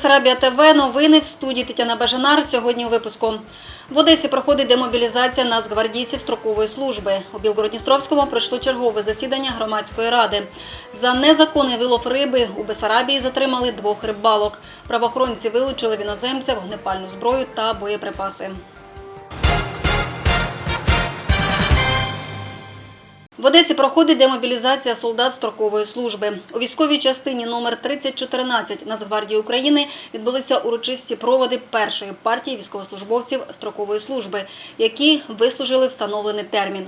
Бесарабія ТВ. Новини в студії Тетяна Бажанар. Сьогодні у випуску. В Одесі проходить демобілізація нацгвардійців строкової служби. У Білгородністровському пройшло чергове засідання громадської ради. За незаконний вилов риби у Бесарабії затримали двох рибалок. Правоохоронці вилучили в іноземця вогнепальну зброю та боєприпаси. В Одесі проходить демобілізація солдат строкової служби. У військовій частині номер 3014 Нацгвардії України відбулися урочисті проводи першої партії військовослужбовців строкової служби, які вислужили встановлений термін.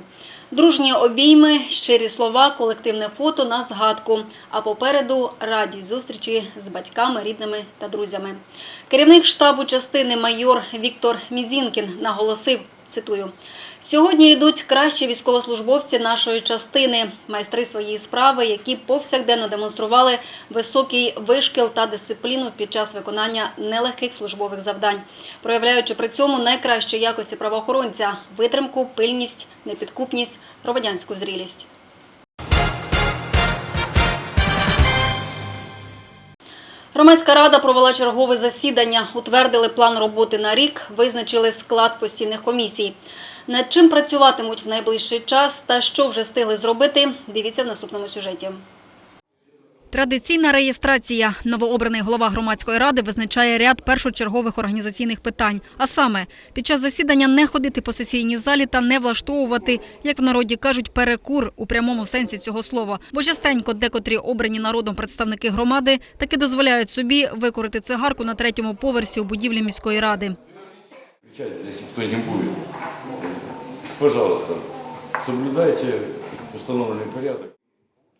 Дружні обійми, щирі слова, колективне фото на згадку. А попереду радість зустрічі з батьками, рідними та друзями. Керівник штабу частини майор Віктор Мізінкін наголосив, цитую, Сьогодні йдуть кращі військовослужбовці нашої частини, майстри своєї справи, які повсякденно демонстрували високий вишкіл та дисципліну під час виконання нелегких службових завдань, проявляючи при цьому найкращі якості правоохоронця витримку, пильність, непідкупність, громадянську зрілість. Громадська рада провела чергове засідання, утвердили план роботи на рік, визначили склад постійних комісій. Над чим працюватимуть в найближчий час та що вже встигли зробити, дивіться в наступному сюжеті. Традиційна реєстрація. Новообраний голова громадської ради визначає ряд першочергових організаційних питань. А саме, під час засідання не ходити по сесійній залі та не влаштовувати, як в народі кажуть, перекур у прямому сенсі цього слова. Бо частенько декотрі обрані народом представники громади таки дозволяють собі викорити цигарку на третьому поверсі у будівлі міської ради. Здесь не будет. Пожалуйста, соблюдайте установленный порядок.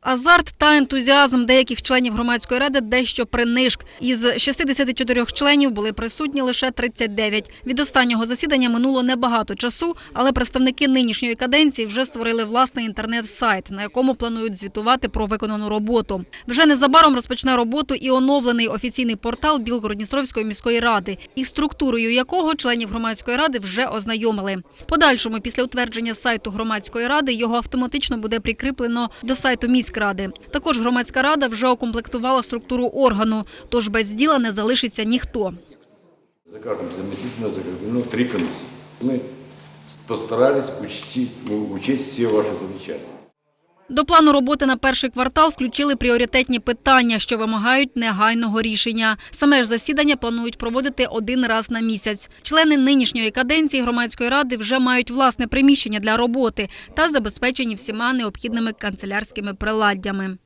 Азарт та ентузіазм деяких членів громадської ради дещо принишк. Із 64 членів були присутні лише 39. Від останнього засідання минуло небагато часу, але представники нинішньої каденції вже створили власний інтернет-сайт, на якому планують звітувати про виконану роботу. Вже незабаром розпочне роботу і оновлений офіційний портал Білгородністровської міської ради, із структурою якого членів громадської ради вже ознайомили. В Подальшому, після утвердження сайту громадської ради, його автоматично буде прикріплено до сайту міськради. Також громадська рада вже окомплектувала структуру органу, тож без діла не залишиться ніхто. За каждым заместительно закреплено три комиссии. Мы постарались учтить, учесть все ваши замечания. До плану роботи на перший квартал включили пріоритетні питання, що вимагають негайного рішення. Саме ж засідання планують проводити один раз на місяць. Члени нинішньої каденції громадської ради вже мають власне приміщення для роботи та забезпечені всіма необхідними канцелярськими приладдями.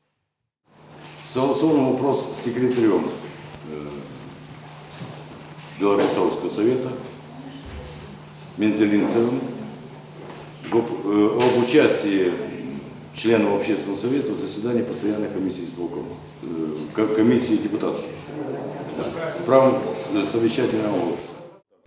Согласован вопрос с секретарем э, Белорусского совета Мензелинцевым об, э, об участии членов общественного совета в заседании постоянной комиссии исполкома, э, ко- комиссии депутатской, да, с правом с- совещательного голоса.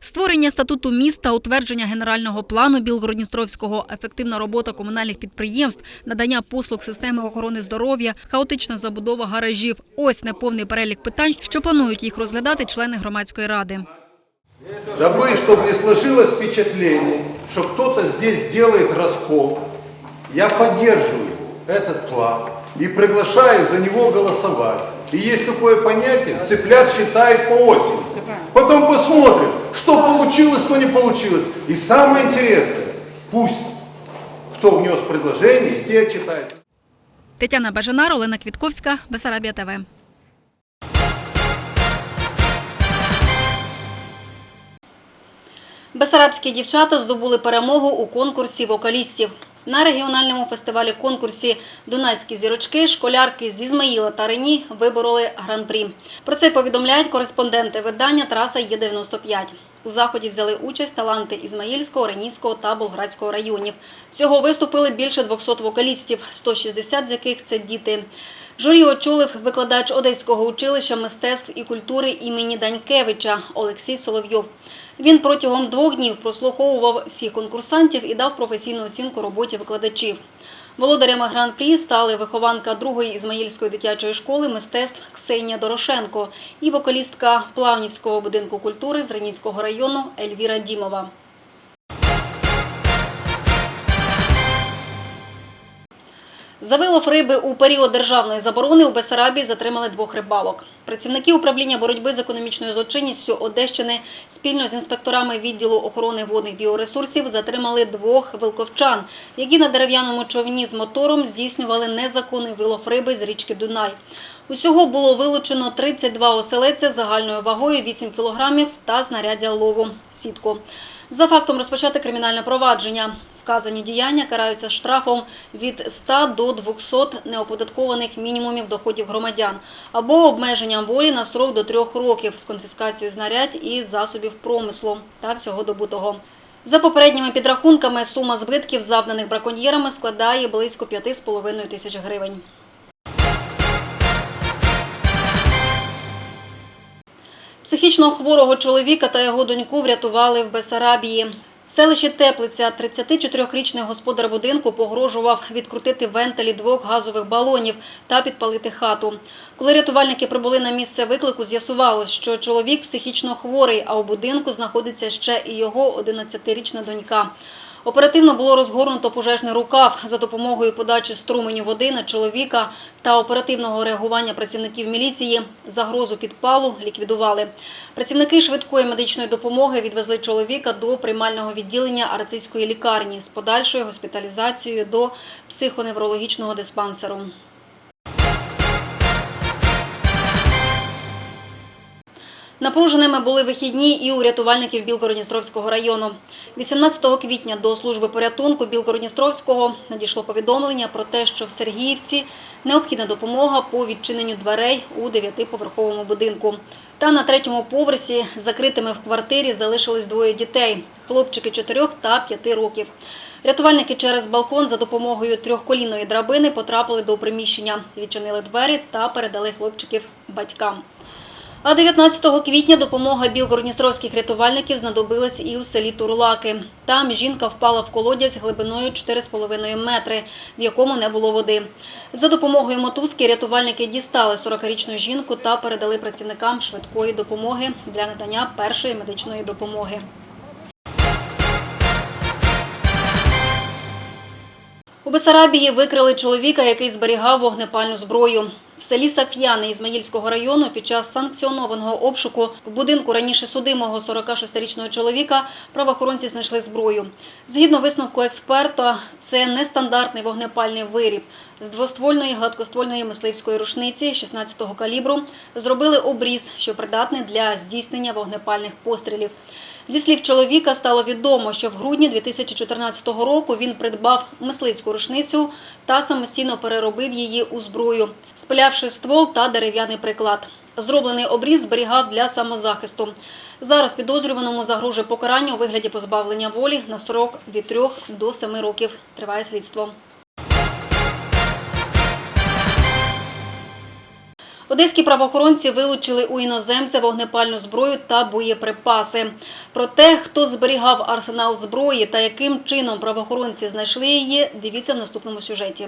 Створення статуту міста, утвердження генерального плану Білгородністровського, ефективна робота комунальних підприємств, надання послуг системи охорони здоров'я, хаотична забудова гаражів. Ось неповний перелік питань, що планують їх розглядати члени громадської ради. Дабы, чтобы не сложилось впечатление, что кто-то здесь делает раскол, я поддерживаю этот план и приглашаю за него голосовать. И есть такое понятие, цыплят считают по осени. Потом посмотрим, что получилось, что не получилось. И самое интересное, пусть кто внес предложение, те отчитают. Тетяна Бажанар, Олена Квітковська, Бесарабія ТВ. Бесарабські дівчата здобули перемогу у конкурсі вокалістів. На регіональному фестивалі конкурсі Дунайські зірочки школярки з Ізмаїла та Рені вибороли гран-прі. Про це повідомляють кореспонденти видання Траса Є95. У заході взяли участь таланти Ізмаїльського, Ренійського та Болградського районів. Всього виступили більше 200 вокалістів, 160 з яких це діти. Журі очолив викладач Одеського училища мистецтв і культури імені Данькевича Олексій Соловйов. Він протягом двох днів прослуховував всіх конкурсантів і дав професійну оцінку роботі викладачів. Володарями гран-прі стали вихованка другої Ізмаїльської дитячої школи мистецтв Ксенія Дорошенко і вокалістка Плавнівського будинку культури з Ренійського району Ельвіра Дімова. За вилов риби у період державної заборони у Бесарабії затримали двох рибалок. Працівники управління боротьби з економічною злочинністю Одещини спільно з інспекторами відділу охорони водних біоресурсів затримали двох вилковчан, які на дерев'яному човні з мотором здійснювали незаконний вилов риби з річки Дунай. Усього було вилучено 32 оселедця загальною вагою 8 кілограмів та знаряддя лову – сітку. За фактом розпочати кримінальне провадження. Вказані діяння караються штрафом від 100 до 200 неоподаткованих мінімумів доходів громадян або обмеженням волі на срок до трьох років з конфіскацією знарядь і засобів промислу та всього добутого. За попередніми підрахунками, сума збитків, завданих браконьєрами, складає близько 5,5 тисяч гривень. Психічно хворого чоловіка та його доньку врятували в Бесарабії. В селищі Теплиця 34-річний господар будинку погрожував відкрутити вентилі двох газових балонів та підпалити хату. Коли рятувальники прибули на місце виклику, з'ясувалось, що чоловік психічно хворий, а у будинку знаходиться ще і його 11-річна донька. Оперативно було розгорнуто пожежний рукав за допомогою подачі струменю води на чоловіка та оперативного реагування працівників міліції. Загрозу підпалу ліквідували. Працівники швидкої медичної допомоги відвезли чоловіка до приймального відділення Арцизької лікарні з подальшою госпіталізацією до психоневрологічного диспансеру. Напруженими були вихідні і у рятувальників Білгородністровського району. 18 квітня до служби порятунку Білгородністровського надійшло повідомлення про те, що в Сергіївці необхідна допомога по відчиненню дверей у дев'ятиповерховому будинку. Та на третьому поверсі закритими в квартирі залишились двоє дітей – хлопчики 4 та 5 років. Рятувальники через балкон за допомогою трьохколінної драбини потрапили до приміщення, відчинили двері та передали хлопчиків батькам. А 19 квітня допомога білгородністровських рятувальників знадобилась і у селі Турлаки. Там жінка впала в колодязь глибиною 4,5 метри, в якому не було води. За допомогою мотузки рятувальники дістали 40-річну жінку та передали працівникам швидкої допомоги для надання першої медичної допомоги. У Бесарабії викрили чоловіка, який зберігав вогнепальну зброю. В селі Саф'яни Ізмаїльського району під час санкціонованого обшуку в будинку раніше судимого 46-річного чоловіка правоохоронці знайшли зброю. Згідно висновку експерта, це нестандартний вогнепальний виріб. З двоствольної гладкоствольної мисливської рушниці 16-го калібру зробили обріз, що придатний для здійснення вогнепальних пострілів. Зі слів чоловіка стало відомо, що в грудні 2014 року він придбав мисливську рушницю та самостійно переробив її у зброю, спилявши ствол та дерев'яний приклад. Зроблений обріз зберігав для самозахисту. Зараз підозрюваному загрожує покарання у вигляді позбавлення волі на срок від 3 до 7 років. Триває слідство. Одеські правоохоронці вилучили у іноземця вогнепальну зброю та боєприпаси. Про те, хто зберігав арсенал зброї та яким чином правоохоронці знайшли її, дивіться в наступному сюжеті.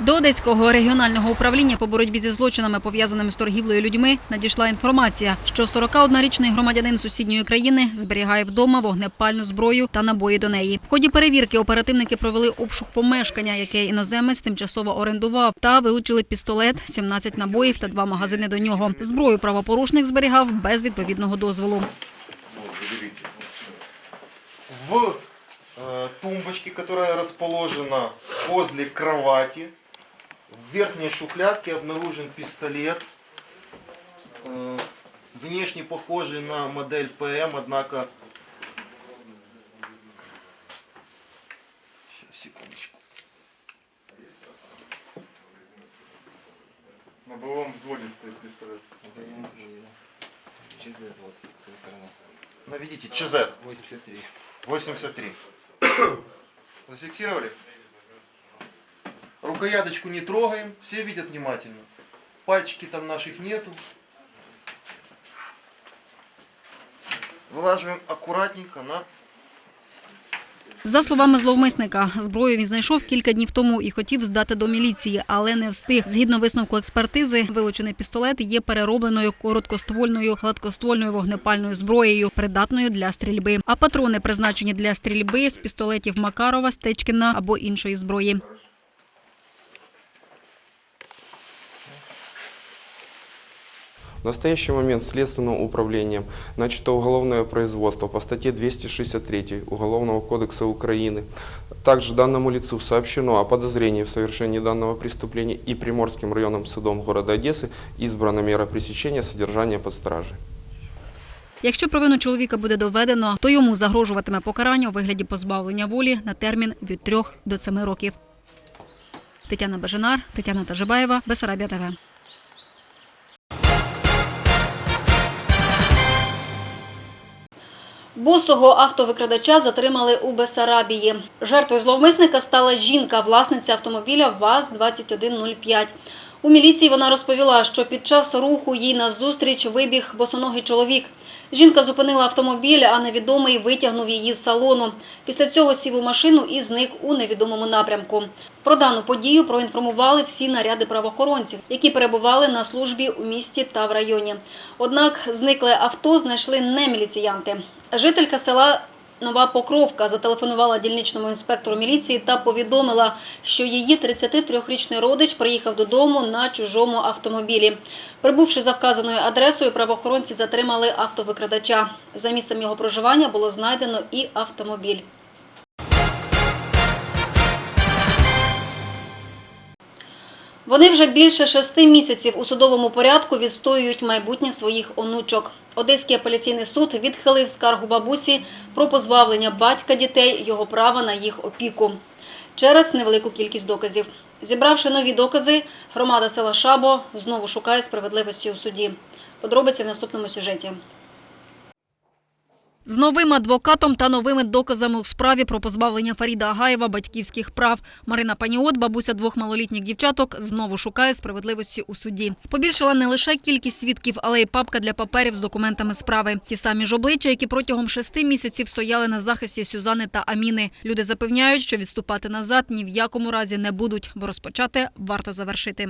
До Одеського регіонального управління по боротьбі зі злочинами, пов'язаними з торгівлею людьми, надійшла інформація, що 41-річний громадянин сусідньої країни зберігає вдома вогнепальну зброю та набої до неї. В ході перевірки оперативники провели обшук помешкання, яке іноземець тимчасово орендував, та вилучили пістолет, 17 набоїв та два магазини до нього. Зброю правопорушник зберігав без відповідного дозволу. в э, тумбочке, которая расположена возле кровати. В верхней шухлядке обнаружен пистолет, э, внешне похожий на модель ПМ, однако... Сейчас, секундочку. На былом взводе стоит пистолет. ЧЗ вот с с этой стороны. Наведите, ЧЗ 83. 83. Зафиксировали? Рукояточку не трогаем, все видят внимательно. Пальчики там наших нету. Вылаживаем аккуратненько на За словами зловмисника, зброю він знайшов кілька днів тому і хотів здати до міліції, але не встиг. Згідно висновку експертизи, вилучений пістолет є переробленою короткоствольною гладкоствольною вогнепальною зброєю, придатною для стрільби. А патрони призначені для стрільби з пістолетів Макарова, Стечкіна або іншої зброї. В настоящий момент Следственным управлением начато уголовное производство по статье 263 Уголовного кодекса Украины. Также данному лицу сообщено о подозрении в совершении данного преступления и Приморским районным судом города Одессы избрана мера пресечения содержания под стражей. Якщо провину чоловіка буде доведено, то йому загрожуватиме покарання у вигляді позбавлення волі на термін від 3 до 7 років. Тетяна Бажанар, Тетяна Тажибаєва, Бесарабія ТВ. Босого автовикрадача затримали у Бесарабії. Жертвою зловмисника стала жінка, власниця автомобіля ВАЗ-2105. У міліції вона розповіла, що під час руху їй назустріч вибіг босоногий чоловік. Жінка зупинила автомобіль, а невідомий витягнув її з салону. Після цього сів у машину і зник у невідомому напрямку. Про дану подію проінформували всі наряди правоохоронців, які перебували на службі у місті та в районі. Однак зникле авто знайшли не міліціянти. Жителька села Нова Покровка зателефонувала дільничному інспектору міліції та повідомила, що її 33-річний родич приїхав додому на чужому автомобілі. Прибувши за вказаною адресою, правоохоронці затримали автовикрадача. За місцем його проживання було знайдено і автомобіль. Вони вже більше шести місяців у судовому порядку відстоюють майбутнє своїх онучок. Одеський апеляційний суд відхилив скаргу бабусі про позбавлення батька дітей його права на їх опіку через невелику кількість доказів. Зібравши нові докази, громада села Шабо знову шукає справедливості у суді. Подробиці в наступному сюжеті. З новим адвокатом та новими доказами у справі про позбавлення Фаріда Агаєва батьківських прав. Марина Паніот, бабуся двох малолітніх дівчаток, знову шукає справедливості у суді. Побільшала не лише кількість свідків, але й папка для паперів з документами справи. Ті самі ж обличчя, які протягом шести місяців стояли на захисті Сюзани та Аміни. Люди запевняють, що відступати назад ні в якому разі не будуть, бо розпочати варто завершити.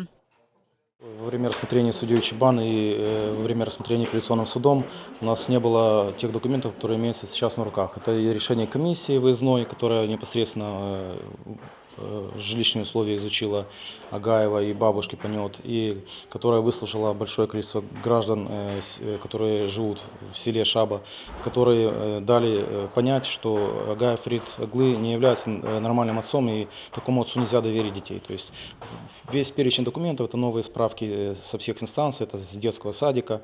Во время рассмотрения судьей Чебан и э, во время рассмотрения апелляционным судом у нас не было тех документов, которые имеются сейчас на руках. Это и решение комиссии выездной, которая непосредственно э, э, жилищные условия изучила Агаева и бабушки Панет, и которая выслушала большое количество граждан, э, э, которые живут в селе Шаба, которые э, дали э, понять, что Агаев Фрид Аглы не является э, нормальным отцом, и такому отцу нельзя доверить детей. То есть весь перечень документов, это новые справки э, со всех инстанций, это с детского садика,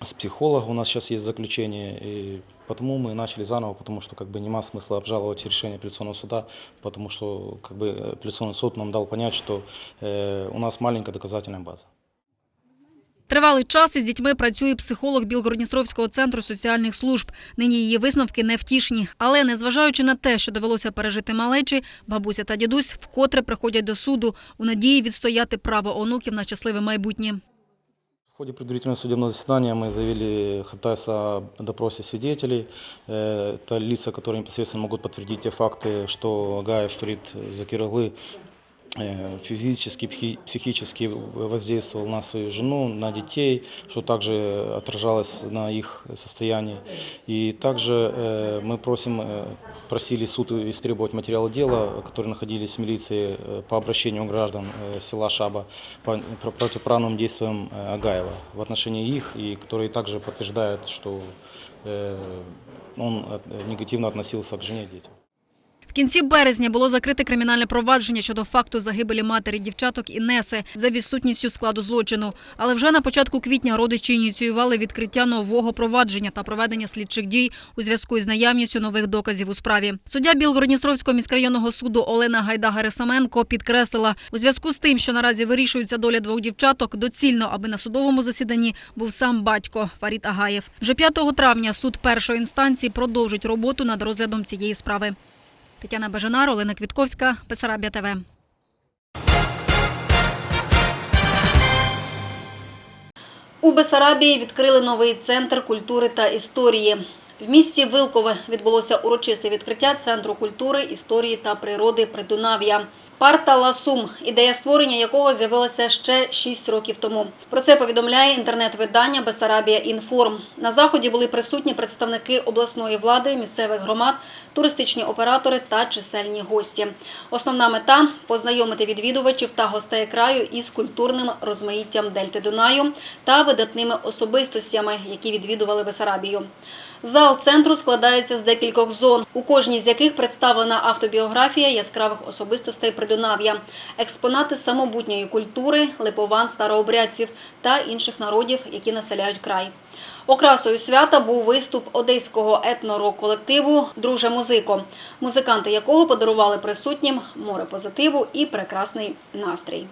с психолога у нас сейчас есть заключение, и потому мы начали заново, потому что как бы нема смысла обжаловать решение апелляционного суда, потому что как бы апелляционный суд нам дал понять, что э, у нас маленькая доказательная база. Тривалий час із дітьми працює психолог Білгородністровського центру соціальних служб. Нині її висновки невтішні. Але незважаючи на те, що довелося пережити малечі, бабуся та дідусь вкотре приходять до суду у надії відстояти право онуків на щасливе майбутнє. В ходе предварительного судебного заседания мы заявили ходатайство о допросе свидетелей. Э, Это лица, которые непосредственно могут подтвердить те факты, что Агаев Фрид Закироглы э, физически, пхи- психически воздействовал на свою жену, на детей, что также отражалось на их состоянии. И также э, мы просим, э, просили суд истребовать материалы дела, которые находились в милиции э, по обращению граждан э, села Шаба по про- противоправным действиям э, Агаева в отношении их, и которые также подтверждают, что э, он э, негативно относился к жене и детям. Кінці березня було закрите кримінальне провадження щодо факту загибелі матері дівчаток Інеси за відсутністю складу злочину. Але вже на початку квітня родичі ініціювали відкриття нового провадження та проведення слідчих дій у зв'язку із наявністю нових доказів у справі. Суддя Білгородністровського міськрайонного суду Олена Гайда-Герасименко підкреслила, у зв'язку з тим, що наразі вирішується доля двох дівчаток, доцільно, аби на судовому засіданні був сам батько Фарід Агаєв. Вже 5 травня суд першої інстанції продовжить роботу над розглядом цієї справи. Тетяна Бажанар, Олена Квітковська, Бесарабія ТВ. У Бесарабії відкрили новий центр культури та історії. В місті Вилкове відбулося урочисте відкриття Центру культури, історії та природи Придунав'я. Парта Ласум, ідея створення якого з'явилася ще 6 років тому. Про це повідомляє інтернет-видання Бесарабія Інформ. На заході були присутні представники обласної влади, місцевих громад, туристичні оператори та чисельні гості. Основна мета познайомити відвідувачів та гостей краю із культурним розмаїттям Дельти Дунаю та видатними особистостями, які відвідували Бесарабію. Зал центру складається з декількох зон, у кожній з яких представлена автобіографія яскравих особистостей Придунав'я, експонати самобутньої культури, липован старообрядців та інших народів, які населяють край. Окрасою свята був виступ одеського етнорок-колективу Друже музико, музиканти якого подарували присутнім море позитиву і прекрасний настрій.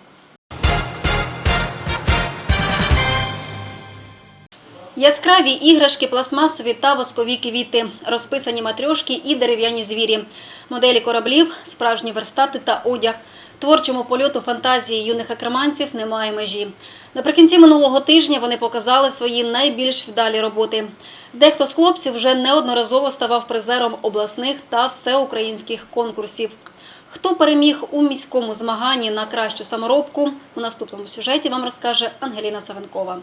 Яскраві іграшки, пластмасові та воскові квіти, розписані матрьошки і дерев'яні звірі, моделі кораблів, справжні верстати та одяг. Творчому польоту фантазії юних екреманців немає межі. Наприкінці минулого тижня вони показали свої найбільш вдалі роботи. Дехто з хлопців вже неодноразово ставав призером обласних та всеукраїнських конкурсів. Хто переміг у міському змаганні на кращу саморобку, у наступному сюжеті вам розкаже Ангеліна Савенкова.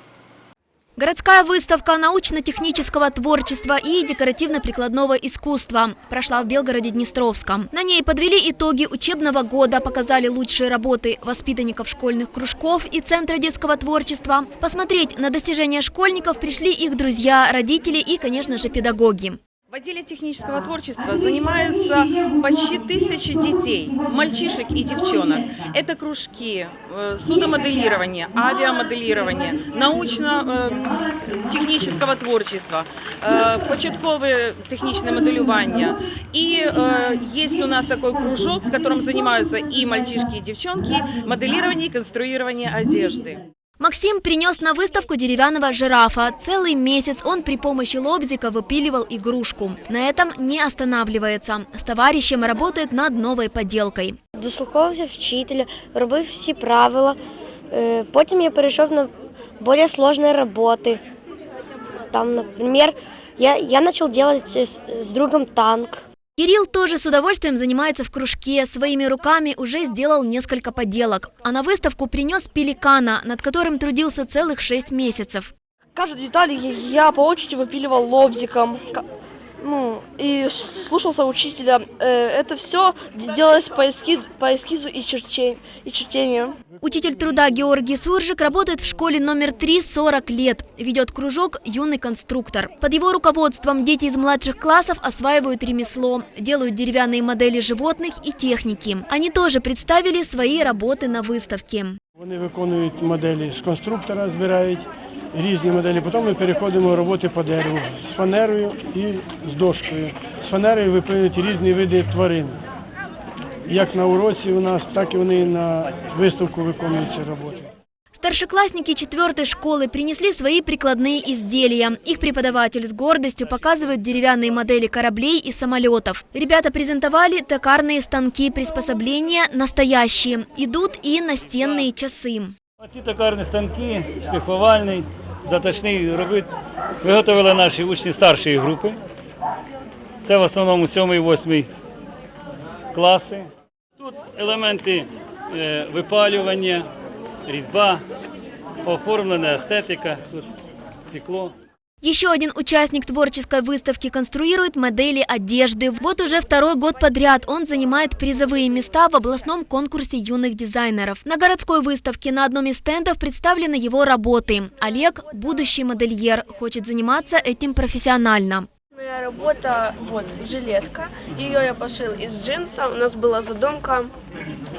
Городская выставка научно-технического творчества и декоративно-прикладного искусства прошла в Белгороде-Днестровском. На ней подвели итоги учебного года, показали лучшие работы воспитанников школьных кружков и Центра детского творчества. Посмотреть на достижения школьников пришли их друзья, родители и, конечно же, педагоги. В отделе технического творчества занимаются почти тысячи детей, мальчишек и девчонок. Это кружки э, судомоделирования, авиамоделирования, научно-технического творчества, э, початковое техничное моделювання. И э, есть у нас такой кружок, в котором занимаются и мальчишки, и девчонки, моделирование и конструирование одежды. Максим принес на выставку деревянного жирафа. Целый месяц он при помощи лобзика выпиливал игрушку. На этом не останавливается. С товарищем работает над новой поделкой. дослуховувався вчителя, робив всі правила. Е, Потім я перейшов на більш складні роботи. Там, наприклад, я, я почав робити з, з другом танк. Кирилл тоже с удовольствием занимается в кружке. Своими руками уже сделал несколько поделок. А на выставку принес пеликана, над которым трудился целых шесть месяцев. Каждую деталь я, по очереди выпиливал лобзиком. Ну, и слушался учителя. Э, Это все делалось по, эски- по эскизу и, черче- и чертению. Учитель труда Георгий Суржик работает в школе номер 3 40 лет. Ведет кружок «Юный конструктор». Под его руководством дети из младших классов осваивают ремесло, делают деревянные модели животных и техники. Они тоже представили свои работы на выставке. Вони виконують моделі з конструктора, збирають різні моделі. Потім ми переходимо до роботи по дереву з фанерою і з дошкою. З фанерою випилюють різні види тварин. Як на уроці у нас, так і вони на виставку виконують ці роботи. Старшеклассники четвертой школы принесли свои прикладные изделия. Их преподаватель с гордостью показывает деревянные модели кораблей и самолетов. Ребята презентовали токарные станки, приспособления настоящие. Идут и настенные часы. Ці токарні станки, шліфувальний, заточний робить, виготовили наші учні старшої групи. Це в основному 7-8 класи. Тут елементи е, випалювання, різьба, оформлена естетика, тут стекло. Еще один участник творческой выставки конструирует модели одежды. Вот уже второй год подряд он занимает призовые места в областном конкурсе юных дизайнеров. На городской выставке на одном из стендов представлены его работы. Олег – будущий модельер, хочет заниматься этим профессионально. Моя работа, вот, жилетка. Ее я пошил из джинса. У нас была задумка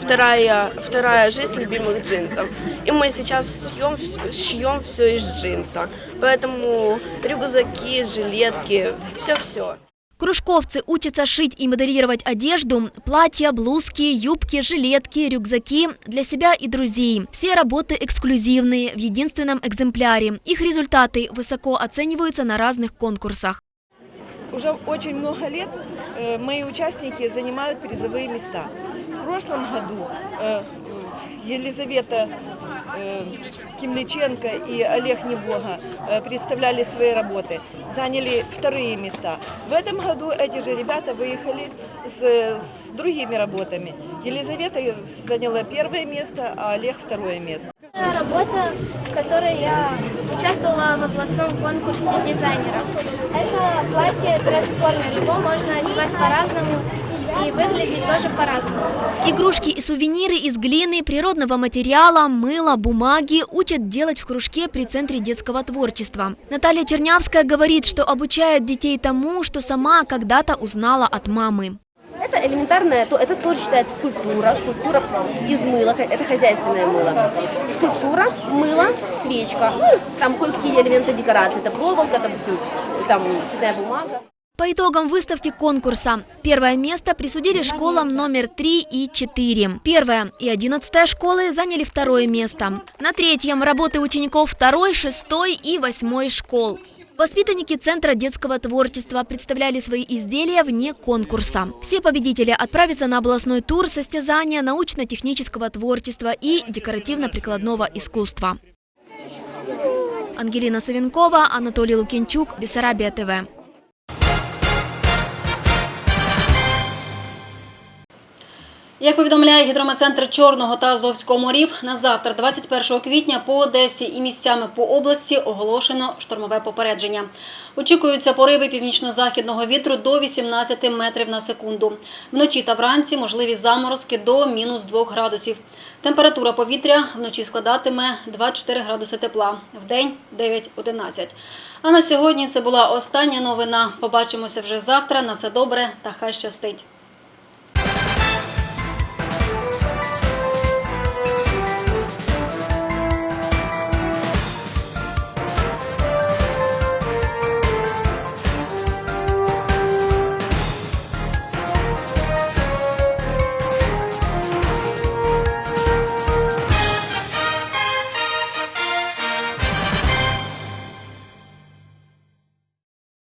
вторая, вторая жизнь любимых джинсов. И мы сейчас шьем, шьем все из джинса. Поэтому рюкзаки, жилетки, все-все. Кружковцы учатся шить и моделировать одежду, платья, блузки, юбки, жилетки, рюкзаки для себя и друзей. Все работы эксклюзивные, в единственном экземпляре. Их результаты высоко оцениваются на разных конкурсах. Уже очень много лет э, мои участники занимают призовые места. В прошлом году э, Елизавета э, Кимличенко и Олег Небога э, представляли свои работы, заняли вторые места. В этом году эти же ребята выехали с, с другими работами. Елизавета заняла первое место, а Олег второе место. Работа, с которой я участвовала в областном конкурсе дизайнеров. Это платье-трансформер. Его можно одевать по-разному и выглядеть тоже по-разному. Игрушки и сувениры из глины, природного материала, мыла, бумаги учат делать в кружке при Центре детского творчества. Наталья Чернявская говорит, что обучает детей тому, что сама когда-то узнала от мамы. Это элементарное, то это тоже считается скульптура. Скульптура из мыла, это хозяйственное мыло. Скульптура, мыло, свечка. Ну, там кое-какие элементы декорации. Это проволока, допустим, там цветная бумага. По итогам выставки конкурса первое место присудили школам номер 3 и 4. Первая и 11 школы заняли второе место. На третьем работы учеников 2, 6 и 8 школ. Воспитанники Центра детского творчества представляли свои изделия вне конкурса. Все победители отправятся на областной тур состязания научно-технического творчества и декоративно-прикладного искусства. Ангелина Савенкова, Анатолий Лукинчук, Бессарабия ТВ. Як повідомляє гідрометцентр Чорного та Азовського морів, на завтра, 21 квітня, по Одесі і місцями по області оголошено штормове попередження. Очікуються пориви північно-західного вітру до 18 метрів на секунду. Вночі та вранці можливі заморозки до мінус 2 градусів. Температура повітря вночі складатиме 2-4 градуси тепла, вдень 9-11. А на сьогодні це була остання новина. Побачимося вже завтра. На все добре та хай щастить.